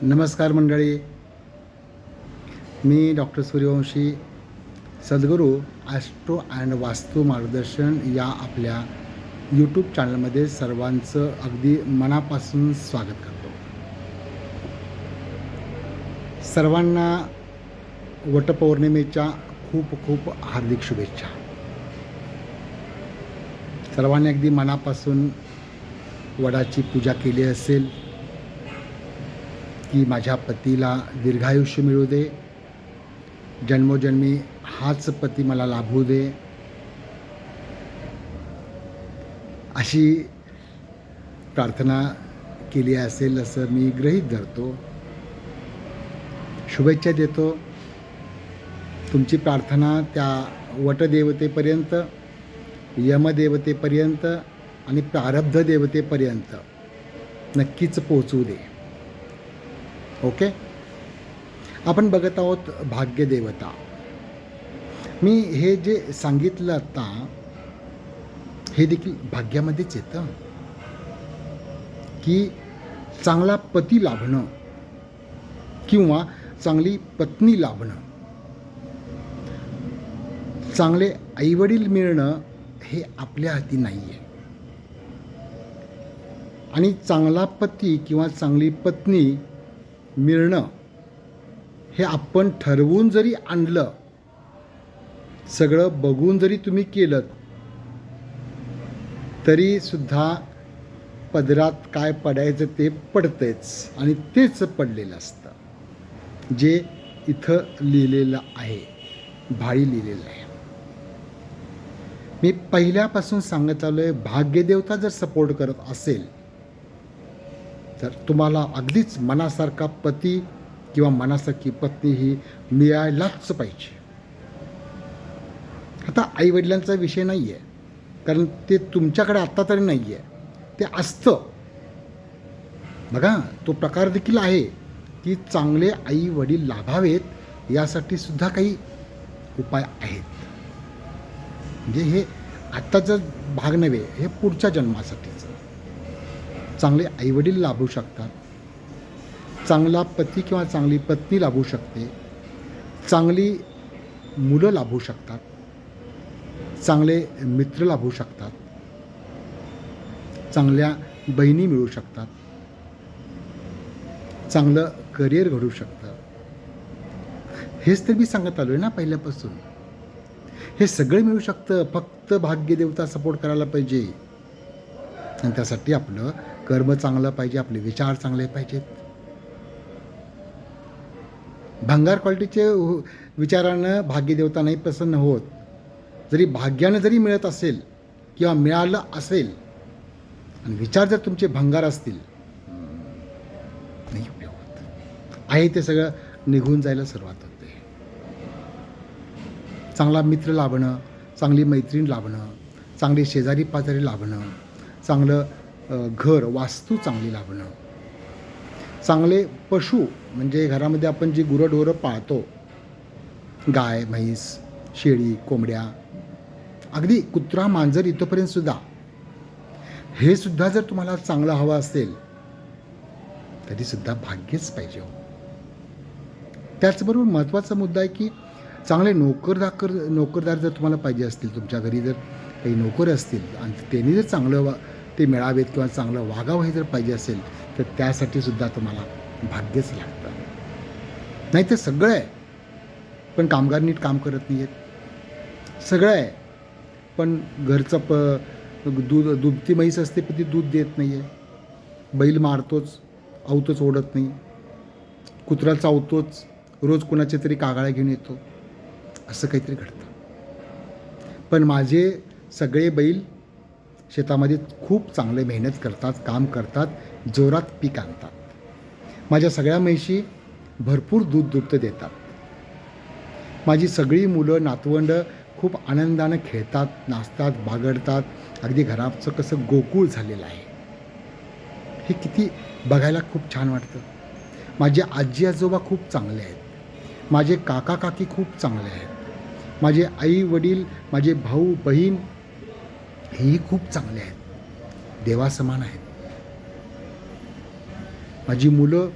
नमस्कार मंडळी. मी doctor Suryavanshi Sadhguru Austro and वास्तू मार्गदर्शन या आपल्या यूट्यूब चॅनलमध्ये सर्वांचं अगदी मनापासून स्वागत करतो. सर्वांना वटपौर्णिमेच्या खूप खूप हार्दिक शुभेच्छा. सर्वांनी अगदी मनापासून वडाची पूजा केली असेल की माझ्या पतीला दीर्घायुष्य मिळू दे. जन्मोजन्मी हाच पती मला लाभू दे. अशी प्रार्थना केली असेल असं मी गृहीत धरतो. शुभेच्छा देतो. तुमची प्रार्थना त्या वटदेवतेपर्यंत यमदेवतेपर्यंत आणि प्रारब्ध देवतेपर्यंत नक्कीच पोचवू दे. ओके? आपण बघत आहोत भाग्यदेवता. मी हे जे सांगितलं आता हे देखील भाग्यामध्येच येतं. की चांगला पती लाभणं किंवा चांगली पत्नी लाभणं चांगले आईवडील मिळणं हे आपल्या हाती नाही आहे आणि चांगला पती किंवा चांगली पत्नी मिळणं हे आपण ठरवून जरी आणलं सगळं बघून जरी तुम्ही केलं तरी सुद्धा पदरात काय पडायचं ते पडतंच आणि तेच पडलेलं असतं. जे इथं लिहिलेलं आहे भाळी लिहिलेलं आहे. मी पहिल्यापासून सांगत आलो आहे भाग्यदेवता जर सपोर्ट करत असेल तर तुम्हाला अगदीच मनासारखा पती किंवा मनासारखी पत्नी ही मिळायलाच पाहिजे. आता आईवडिलांचा विषय नाही आहे कारण ते तुमच्याकडे आत्ता तरी नाही आहे ते असतं. बघा तो प्रकार देखील आहे की चांगले आई वडील लाभावेत यासाठी सुद्धा काही उपाय आहेत. म्हणजे हे आत्ताचा भाग नव्हे हे पुढच्या जन्मासाठीच. चांगले आईवडील लाभू शकतात. चांगला पती किंवा चांगली पत्नी लाभू शकते. चांगली मुलं लाभू शकतात. चांगले मित्र लाभू शकतात. चांगल्या बहिणी मिळू शकतात. चांगलं करिअर घडू शकतं. हेच तर मी सांगत आलो आहे ना पहिल्यापासून. हे सगळं मिळू शकतं. फक्त भाग्यदेवता सपोर्ट करायला पाहिजे. आणि त्यासाठी आपलं कर्म चांगलं पाहिजे आपले विचार चांगले पाहिजेत. भंगार क्वालिटीचे विचारानं भाग्यदेवता नाही प्रसन्न होत. जरी भाग्यानं जरी मिळत असेल किंवा मिळालं असेल आणि विचार जर तुमचे भंगार असतील नाही उपयोग होत. आहे ते सगळं निघून जायला सुरुवात होते. चांगला मित्र लाभणं चांगली मैत्रीण लाभणं चांगली शेजारी पाजारी लाभणं चांगलं घर वास्तू चांगली लाभणं. चांगले पशु म्हणजे घरामध्ये आपण जी गुरंढोरं पाळतो गाय म्हैस शेळी कोंबड्या अगदी कुत्रा मांजर इथंपर्यंत सुद्धा हे सुद्धा जर तुम्हाला चांगलं हवं असेल तरी सुद्धा भाग्यच पाहिजे हो. त्याचबरोबर महत्त्वाचा मुद्दा आहे की चांगले नोकरदार नोकरदार जर तुम्हाला पाहिजे असतील तुमच्या घरी जर काही नोकर असतील आणि त्यांनी जर चांगलं ते मिळावेत किंवा चांगलं वागावं हे जर पाहिजे असेल तर त्यासाठी सुद्धा तुम्हाला भाग्यच लागतं. नाही तर सगळं आहे. पण कामगार नीट काम करत नाही आहेत सगळं आहे. पण घरचं प दूध दुभती म्हैस असते पण ती दूध देत नाही आहे बैल मारतोच आवतोच ओढत नाही. कुत्रा चावतोच रोज कुणाच्या तरी कागाळ्या घेऊन येतो. असं काहीतरी घडतं. पण माझे सगळे बैल शेतामध्ये खूप चांगले मेहनत करतात काम करतात जोरात पीक आणतात. माझ्या सगळ्या म्हैशी भरपूर दूध दुभतं देतात. माझी सगळी मुलं नातवंडं खूप आनंदानं खेळतात नाचतात बागडतात. अगदी घराचं कसं गोकुळ झालेलं आहे. हे किती बघायला खूप छान वाटतं. माझे आजी आजोबा खूप चांगले आहेत. माझे काका काकी खूप चांगले आहेत. माझे आई वडील माझे भाऊ बहीण हेही खूप चांगले आहेत. देवासमान आहेत. माझी मुलं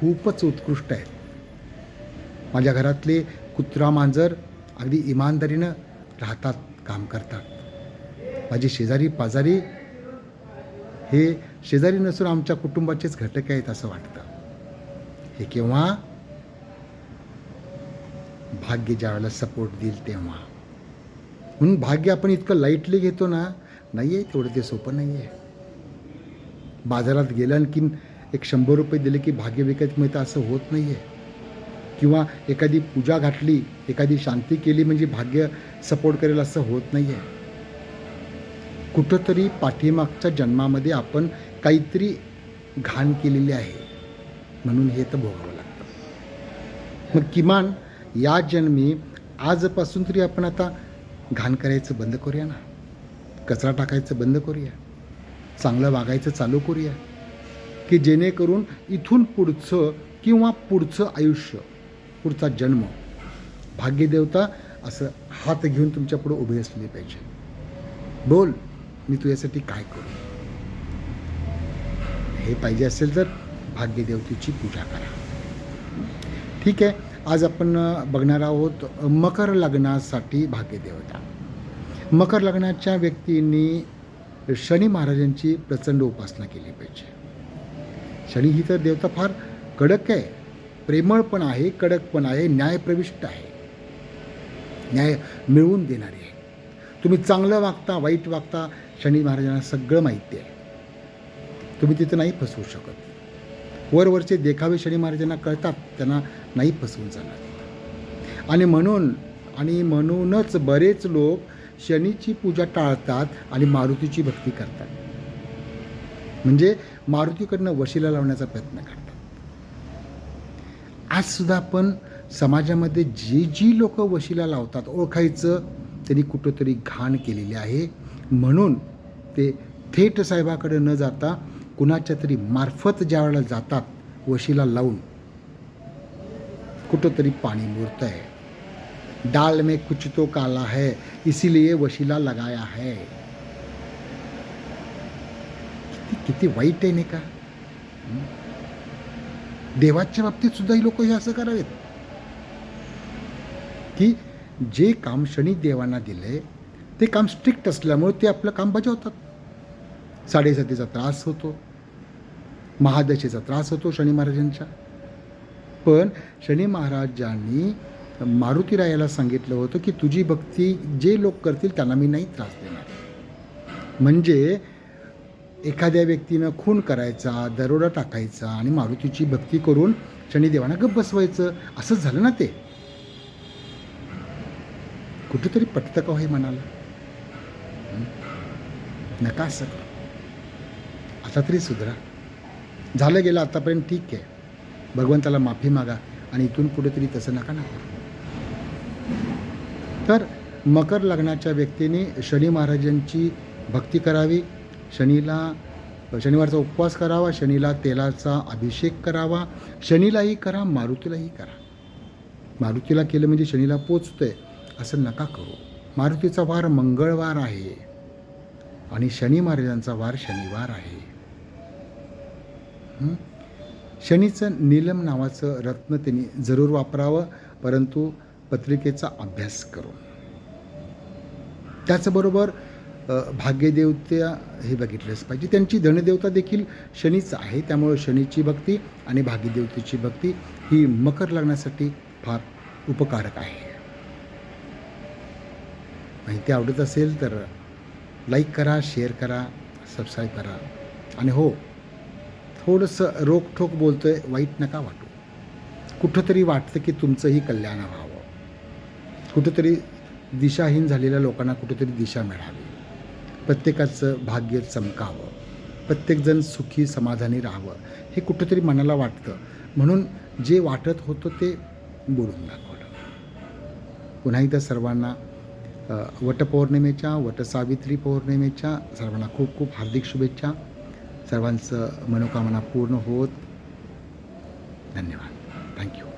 खूपच उत्कृष्ट आहेत. माझ्या घरातले कुत्रा मांजर अगदी इमानदारीनं राहतात काम करतात. माझे शेजारी पाजारी हे शेजारी नसून आमच्या कुटुंबाचेच घटक आहेत असं वाटतं. हे केव्हा? भाग्य ज्या वेळेला सपोर्ट देईल तेव्हा. म्हणून भाग्य आपण इतकं लाईटली घेतो ना नाही आहे तेवढं ते सोपं नाही आहे बाजारात गेलं आणखीन एक शंभर रुपये दिले की भाग्य विकत मिळतं असं होत नाही आहे किंवा एखादी पूजा घातली एखादी शांती केली म्हणजे भाग्य सपोर्ट करेल असं होत नाही आहे कुठंतरी पाठीमागच्या जन्मामध्ये आपण काहीतरी घाण केलेली आहे. म्हणून हे तर भोगावं लागतं. मग किमान या जन्मी आजपासून तरी आपण आता घाण करायचं बंद करूया ना? कचरा टाकायचं बंद करूया? चांगलं वागायचं चालू करूया? की जेणेकरून इथून पुढचं किंवा पुढचं आयुष्य पुढचा जन्म भाग्यदेवता असं हात घेऊन तुमच्यापुढे उभे असले पाहिजे. बोल मी तुझ्यासाठी काय करू? हे पाहिजे असेल तर भाग्यदेवतेची पूजा करा. ठीक आहे? आज आपण बघणार आहोत मकर लग्नासाठी भाग्यदेवता. मकर लग्नाच्या व्यक्तींनी शनी महाराजांची प्रचंड उपासना केली पाहिजे. शनी ही तर देवता फार कडक आहे. प्रेमळ पण आहे कडक पण आहे न्यायप्रविष्ट आहे. न्याय मिळवून देणारी आहे. तुम्ही चांगलं वागता वाईट वागता शनी महाराजांना सगळं माहिती आहे. तुम्ही तिथं नाही फसवू शकत. वरवरचे देखावे शनी महाराजांना कळतात त्यांना नाही फसवून जाणार. आणि म्हणून आणि म्हणूनच बरेच लोक शनीची पूजा टाळतात आणि मारुतीची भक्ती करतात. म्हणजे मारुतीकडनं वशिला लावण्याचा प्रयत्न करतात. आज सुद्धा आपण समाजामध्ये जी जी लोक वशिला लावतात ओळखायचं त्यांनी कुठंतरी घाण केलेली आहे. म्हणून ते थेट साहेबाकडे न जाता कुणाच्या तरी मार्फत ज्या वेळेला जातात वशीला लावून कुठंतरी पाणी मुरत आहे डाल में कुछ तो काला है इसीलिए वशीला लगाया है. किती किती वाईट आहे नाही का? देवाच्या बाबतीत सुद्धा ही लोक हे असं करावेत. की जे काम शनी देवांना दिले ते काम स्ट्रिक्ट असल्यामुळे ते आपलं काम बजावतात. साडेसातीचा त्रास होतो. महादशेचा त्रास होतो शनी महाराजांच्या. पण शनी महाराजांनी मारुतीरायाला सांगितलं होतं की तुझी भक्ती जे लोक करतील त्यांना मी नाही त्रास देणार. म्हणजे एखाद्या व्यक्तीनं खून करायचा दरोडा टाकायचा आणि मारुतीची भक्ती करून शनिदेवांना गप्प बसवायचं असंच झालं ना ते? कुठेतरी पटतं का हो हे मनाला? नका असं करू. आता तरी सुधरा. झालं गेलं आतापर्यंत ठीक आहे. भगवंताला माफी मागा आणि इथून पुढे तरी तसं नका ना तर मकर लग्नाच्या व्यक्तीने शनी महाराजांची भक्ती करावी शनीला शनिवारचा उपवास करावा शनीला तेलाचा अभिषेक करावा शनीलाही करा मारुतीलाही करा. मारुतीला केलं म्हणजे शनीला पोचतंय असं नका करू. मारुतीचा वार मंगळवार आहे आणि शनी महाराजांचा वार शनिवार आहे. शनीचं नीलम नावाचं रत्न त्यांनी जरूर वापरावं परंतु पत्रिकेचा अभ्यास करून. त्याचबरोबर अ, भाग्यदेवत्या हे बघितलंच पाहिजे. त्यांची धनदेवता देखील शनीच आहे त्यामुळे शनीची भक्ती आणि भाग्यदेवतेची भक्ती ही मकर लग्नासाठी फार उपकारक आहे. माहिती आवडत असेल तर लाईक करा शेअर करा सबस्क्राईब करा. आणि हो थोडंसं रोकठोक बोलतो आहे वाईट नका वाटू. कुठंतरी वाटतं की तुमचंही कल्याण व्हावं. कुठंतरी दिशाहीन झालेल्या लोकांना कुठेतरी दिशा मिळावी. प्रत्येकाचं भाग्य चमकावं. प्रत्येकजण सुखी समाधानी राहावं. हे कुठंतरी मनाला वाटतं. म्हणून जे वाटत होतं ते बोलून दाखवलं. पुन्हा एकदा सर्वांना वटपौर्णिमेच्या वटसावित्री पौर्णिमेच्या सर्वांना खूप खूप हार्दिक शुभेच्छा. सर्वांचं मनोकामना पूर्ण होत. धन्यवाद. थँक्यू